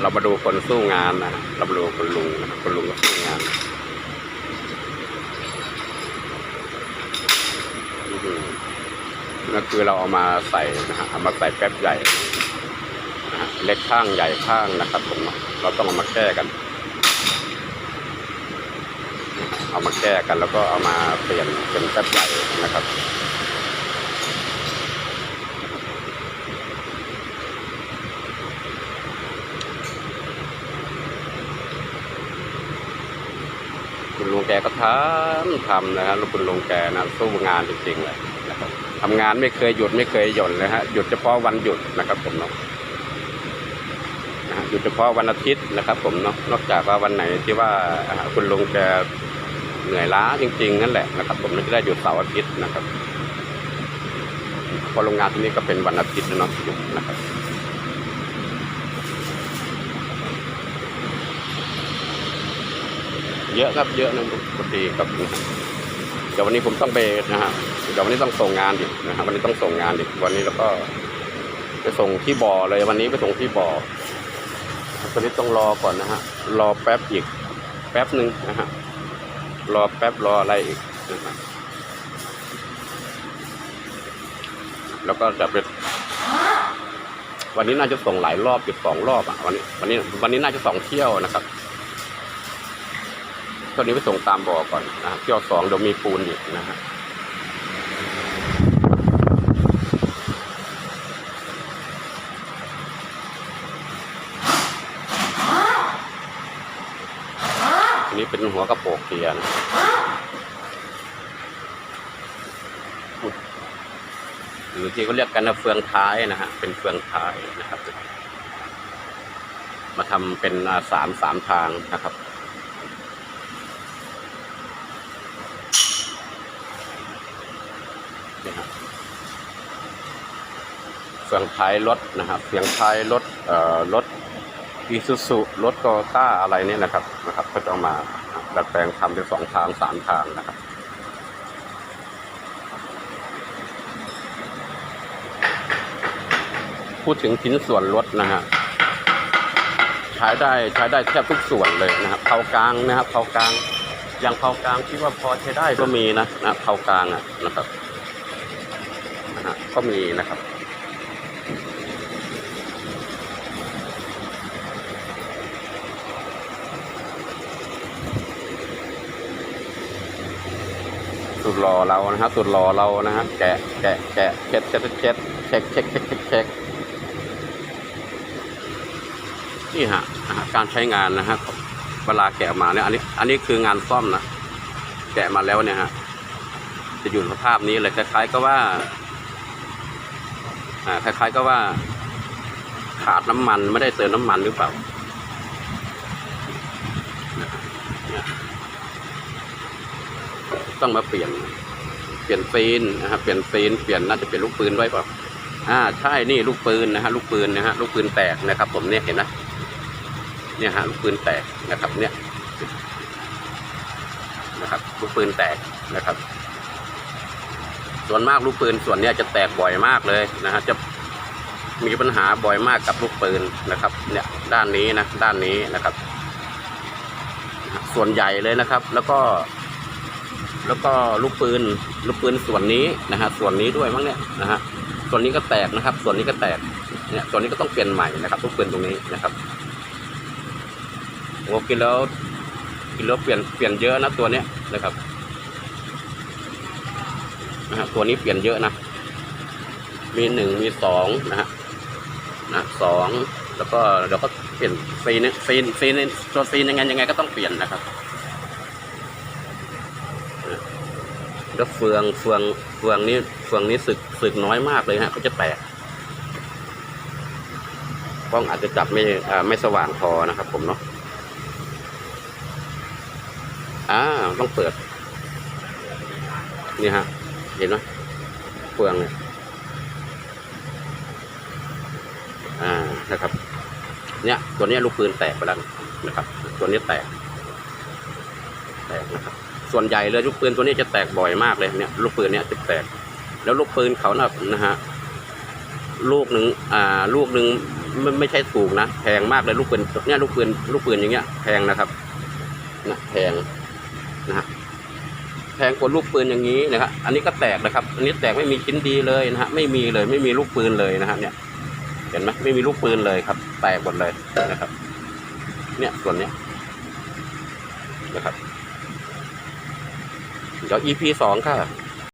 เรามาดูคนสู้งานนะเรามาดูคนลุงนะคนลุงก็สู้งานนั่นคือเราเอามาใส่นะฮะเอามาใส่แป๊บใหญ่นะฮะเล็กข้างใหญ่ข้างนะครับผมเราต้องเอามาแก้กัน เอามาแก้กันแล้วก็เอามาเปลี่ยนเป็นแป๊บใหญ่นะครับ คุณลุงแกก็ทำทำนะฮะแล้วคุณลุงแกนะสู้งานจริงๆเลยนะครับทำงานไม่เคยหยุดไม่เคยหย่อนเลยฮะหยุดเฉพาะวันหยุดนะครับผมเนาะหยุดเฉพาะวันอาทิตย์นะครับผมเนาะนอกจากว่าวันไหนที่ว่าคุณลุงแกเหนื่อยล้าจริงๆนั่นแหละนะครับผมจะได้หยุดเสาร์อาทิตย์นะครับเพอโรงงานที่นี่ก็เป็นวันอาทิตย์นะเนาะหยุดนะครับ เยอะครับเยอะนะปกติครับเดี๋ยววันนี้ผมต้องไปนะฮะเดี๋ยววันนี้ต้องส่งงานอีกนะฮะวันนี้ต้องส่งงานอีกวันนี้แล้วก็ไปส่งที่บ่อเลยวันนี้ไปส่งที่บ่อตอนนี้ต้องรอก่อนนะฮะรอแป๊บอีก แป๊บหนึ่งนะฮะรอแป๊บรออะไรอีกนะฮะแล้วก็จะไปวันนี้น่าจะส่งหลายรอบอยู่สองรอบอะวันนี้วันนี้วันนี้น่าจะสองเที่ยวนะครับ เท่านี้ไปส่งตามบ่อก่อนนะฮะเที่ยวสองเดี๋ยวมีปูนอีกนะฮะอันนี้เป็นหัวกระโปรงเกียนหรือที่เขาเรียกกันนะเฟืองท้ายนะฮะ เป็นเฟืองท้ายนะครับ มาทำเป็นสามสามทางนะครับ นี่ครับ เฟืองท้ายรถนะครับเฟืองท้ายรถเอ่อรถอีซูซุรถโตต้าอะไรเนี่ยนะครับนะครับก็จะเอามาดัดแปลงทำเป็นสองทางสามทางนะครับพูดถึงชิ้นส่วนรถนะฮะใช้ได้ใช้ได้แทบทุกส่วนเลยนะครับเผากลางนะครับเผากลางอย่างเผากลางที่ว่าพอใช้ได้ก็มีนะนะเผากลางอะนะครับนะฮะก็มีนะครับ สุดรอเรานะฮะสุดรอเรานะฮะแกะแกะแกะเช็ดเช็ดเช็ดเช็คเช็คเช็คเช็คนี่ฮะการใช้งานนะฮะเวลาแกะมาเนี่ยอันนี้ อันนี้คืองานซ่อมนะแกะมาแล้วเนี่ยฮะจะอยู่สภาพนี้เลยคล้ายๆก็ว่าอ่าคล้ายๆก็ว่าขาดน้ำมันไม่ได้เติมน้ำมันหรือเปล่าเนี่ย ต้องมาเปลี่ยน เปลี่ยนซีนนะครับเปลี่ยนซีนเปลี่ยนน่าจะเปลี่ยนลูกปืนไว้เปล่าอ่าใช่นี่ลูกปืนนะฮะลูกปืนนะฮะลูกปืนแตกนะครับ ผมเนี่ยเห็นนะเนี่ยฮะลูกปืนแตกนะครับ เนี่ยนะครับ ลูกปืนแตกนะครับ ส่วนมากลูกปืนส่วนเนี้ยจะแตกบ่อยมากเลยนะฮะจะมีปัญหาบ่อยมากกับลูกปืนนะครับ เนี่ยด้านนี้นะด้านนี้นะครับ ส่วนใหญ่เลยนะครับ แล้วก็ แล้วก็ลูกปืนลูกปืนส่วนนี้นะฮะส่วนนี้ด้วยมั้งเนี่ยนะฮะส่วนนี้ก็แตกนะครับ ส่วนนี้ก็แตกเนี่ยส่วนนี้ก็ต้องเปลี่ยนใหม่นะครับลูกปืนตรงนี้นะครับโอ้กินแล้วกินแล้วเปลี่ยนเปลี่ยนเยอะนะตัวเนี้ยนะครับนะฮะตัวนี้เปลี่ยนเยอะนะ มีหนึ่งมีสองนะฮะนะสองแล้วก็เดี๋ยวก็เปลี่ยนซีนซีนซีนตัวซีนยังไงยังไงก็ต้องเปลี่ยนนะครับนะ แล้วเฟืองเฟืองเฟืองนี้เฟืองนี้สึกสึกน้อยมากเลยฮะก็จะแตกกล้องอาจจะจับไม่ไม่สว่างพอนะครับผมเนาะอ่าต้องเปิด นี่ฮะ เห็นไหมเฟืองเนี่ยอ่านะครับ เนี่ยตัวเนี้ยลูกปืนแตกไปแล้วนะครับ ตัวนี้แตก แตกนะครับ ส่วนใหญ่เลยลูกปืนตัวนี้จะแตกบ่อยมากเลยเนี่ยลูกปืนเนี้ยจะแตก แล้วลูกปืนเขานะนะฮะลูกหนึ่งอ่าลูกหนึ่งไม่ไม่ใช่ถูกนะแพงมากเลยลูกปืนเนี่ยลูกปืนลูกปืนอย่างเงี้ยแพงนะครับนะแพงนะฮะแพงกว่าลูกปืนอย่างนี้นะครับอันนี้ก็แตกนะครับ อันนี้แตกไม่มีชิ้นดีเลยนะฮะไม่มีเลยไม่มีลูกปืนเลยนะฮะเนี่ยเห็นไหมไม่มีลูกปืนเลยครับ แตกหมดเลยนะครับ เนี่ยส่วนเนี้ยนะครับ เดี๋ยว EP สองค่ะ